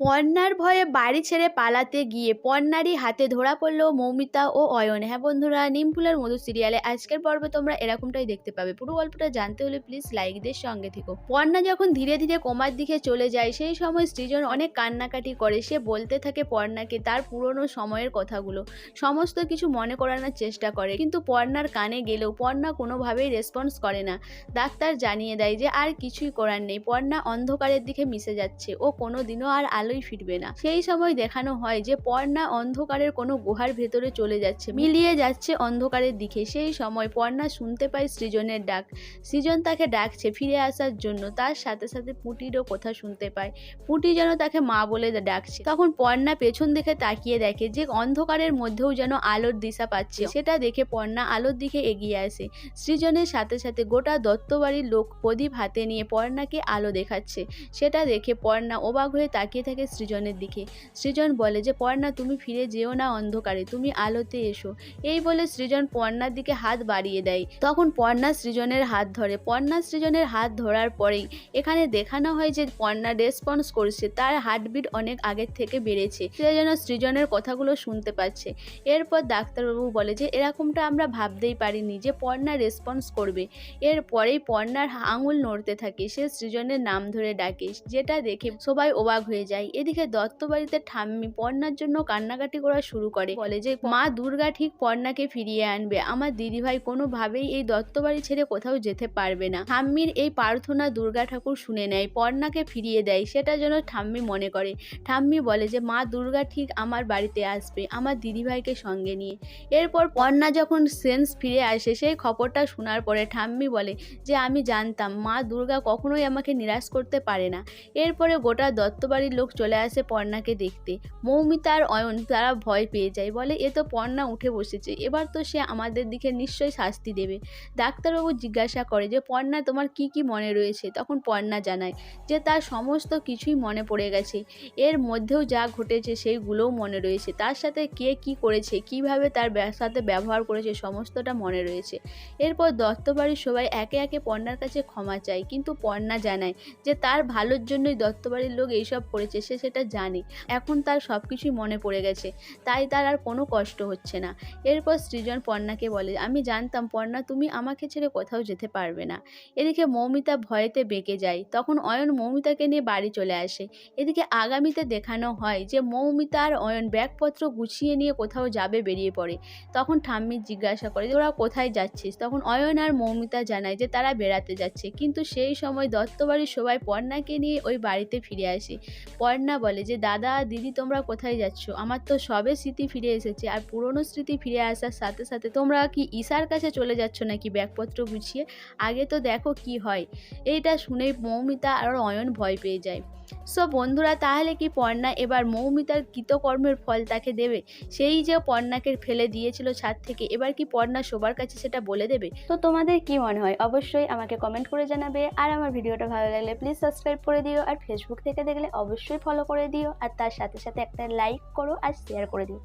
পর্ণার ভয়ে বাড়ি ছেড়ে পালাতে গিয়ে পর্ণারই হাতে ধরা পড়ল মৌমিতা ও অয়ন। হ্যাঁ বন্ধুরা, নিমফুলের মধু সিরিয়ালে আজকের পর্বে তোমরা এরকমটাই দেখতে পাবে। পুরো গল্পটা জানতে হলে প্লিজ লাইকদের সঙ্গে থেকো। পর্ণা যখন ধীরে ধীরে কোমার দিকে চলে যায়, সেই সময় সৃজন অনেক কান্নাকাটি করে। সে বলতে থাকে পর্ণাকে তার পুরনো সময়ের কথাগুলো। সমস্ত কিছু মনে করানোর চেষ্টা করে, কিন্তু পর্ণার কানে গেলেও পর্ণা কোনোভাবেই রেসপন্স করে না। ডাক্তার জানিয়ে দেয় যে আর কিছুই করার নেই। পর্ণা অন্ধকারের দিকে মিশে যাচ্ছে ও কোনোদিনও আর আলোয় ফিরবে না। সেই সময় দেখানো হয় যে পর্ণা অন্ধকারের কোনো গুহার ভেতরে চলে যাচ্ছে, মিলিয়ে যাচ্ছে অন্ধকারের দিকে। সেই সময় পর্ণা শুনতে পায় সৃজনের ডাক। সৃজন তাকে ডাকছে ফিরে আসার জন্য, তার সাথে সাথে পুটিরও কথা শুনতে পায়। পুটি যেন তাকে মা বলে ডাকছে। তখন পর্ণা পেছন দিকে তাকিয়ে দেখে যে অন্ধকারের মধ্যেও যেন আলোর দিশা পাচ্ছে। সেটা দেখে পর্ণা আলোর দিকে এগিয়ে আসে। সৃজনের সাথে সাথে গোটা দত্তবাড়ির লোক প্রদীপ হাতে নিয়ে পর্ণাকে আলো দেখাচ্ছে। সেটা দেখে পর্ণা অবাক হয়ে তাকিয়ে থাকে সৃজনের দিকে। সৃজন বলে যে, পর্ণা, তুমি ফিরে যেও না অন্ধকারে, তুমি আলোতে এসো। এই বলে সৃজন পর্ণার দিকে হাত বাড়িয়ে দেয়। তখন পর্ণা সৃজনের হাত ধরে। পর্ণা সৃজনের হাত ধরার পরেই এখানে দেখানো হয় যে, পর্ণা রেসপন্স করছে। তার হার্টবিট অনেক আগের থেকে বেড়েছে। সে যেন সৃজনের কথাগুলো শুনতে পাচ্ছে। এরপর ডাক্তারবাবু বলে যে, এরকমটা আমরা ভাবতেই পারিনি যে, পর্ণা রেসপন্স করবে। এরপরেই পর্ণার আঙুল নড়তে থাকে। সে সৃজনের নাম ধরে ডাকে, যেটা দেখে সবাই অবাক হয়ে যায়। এদিকে দত্ত বাড়িতে ঠাম্মি পর্ণার জন্য কান্নাকাটি করা শুরু করে। বলে যে মা দুর্গা ঠিক পর্ণাকে ফিরিয়ে আনবে। আমার দিদিভাই কোনোভাবেই এই দত্ত বাড়ি ছেড়ে কোথাও যেতে পারবে না। ঠাম্মির এই প্রার্থনা দুর্গা ঠাকুর শুনে নেয় পর্ণাকে ফিরিয়ে দেয় সেটা যেন ঠাম্মি মনে করে। ঠাম্মি বলে যে মা দুর্গা ঠিক আমার বাড়িতে আসবে আমার দিদিভাইকে সঙ্গে নিয়ে। এরপর পর্ণা যখন সেন্স ফিরে আসে সেই খবরটা শোনার পরে ঠাম্মি বলে যে আমি জানতাম মা দুর্গা কখনোই আমাকে নিরাশ করতে পারে না। এরপরে গোটা দত্তবাড়ির লোক চলে আসে পর্ণাকে দেখতে। মৌমিতা আর অয়ন তারা ভয় পেয়ে যায়, বলে, এ তো পর্ণা উঠে বসেছে, এবার তো সে আমাদের দিকে নিশ্চয়ই শাস্তি দেবে। ডাক্তারবাবু জিজ্ঞাসা করে যে, পর্ণা, তোমার কি কি মনে রয়েছে? তখন পর্ণা জানায় যে, তার সমস্ত কিছুই মনে পড়ে গেছে। এর মধ্যেও যা ঘটেছে সেইগুলোও মনে রয়েছে। তার সাথে কে কি করেছে, কীভাবে তার সাথে ব্যবহার করেছে, সমস্তটা মনে রয়েছে। এরপর দত্তবাড়ির সবাই একে একে পর্ণার কাছে ক্ষমা চায়। কিন্তু পর্ণা জানায় যে, তার ভালোর জন্যই দত্তবাড়ির লোক এইসব করেছে সে সেটা জানে। এখন তার সব কিছুই মনে পড়ে গেছে। তাই তার আর কোনো কষ্ট হচ্ছে না। এরপর সৃজন পর্ণাকে বলে, আমি জানতাম পর্ণা, তুমি আমাকে ছেড়ে কোথাও যেতে পারবে না। এদিকে মৌমিতা ভয়েতে বেঁকে যায়। তখন অয়ন মৌমিতাকে নিয়ে বাড়ি চলে আসে। এদিকে আগামীতে দেখানো হয় যে মৌমিতা আর অয়ন ব্যাগপত্র গুছিয়ে নিয়ে কোথাও যাবে বেরিয়ে পড়ে। তখন ঠাম্মি জিজ্ঞাসা করে যে ওরা কোথায় যাচ্ছিস? তখন অয়ন আর মৌমিতা জানায় যে তারা বেড়াতে যাচ্ছে। কিন্তু সেই সময় দত্তবাড়ির সবাই পর্ণাকে নিয়ে ওই বাড়িতে ফিরে আসে। পর্ণা বলে যে, দাদা দিদি, তোমরা কোথায় যাচ্ছ? আমার তো সবে স্মৃতি ফিরে এসেছে আর পুরনো স্মৃতি ফিরে আসার সাথে সাথে তোমরা কি ঈশার কাছে চলে যাচ্ছ নাকি ব্যাগপত্র গুছিয়ে? আগে তো দেখো কি হয়। এইটা শুনেই মৌমিতা আর অয়ন ভয় পেয়ে যায়। সো বন্ধুরা, তাহলে কি পর্ণা এবার মৌমিতার কৃতকর্মের ফল তাকে দেবে? সেই যে পর্ণাকে ফেলে দিয়েছিল ছাদ থেকে, এবার কি পর্ণা সবার কাছে সেটা বলে দেবে? তো তোমাদের কি মনে হয়? অবশ্যই আমাকে কমেন্ট করে জানাবে। আর আমার ভিডিওটা ভালো লাগলে প্লিজ সাবস্ক্রাইব করে দিও। আর ফেসবুক থেকে দেখলে অবশ্যই ফলো করে দিও আর তার সাথে সাথে একটা লাইক করো আর শেয়ার করে দিও।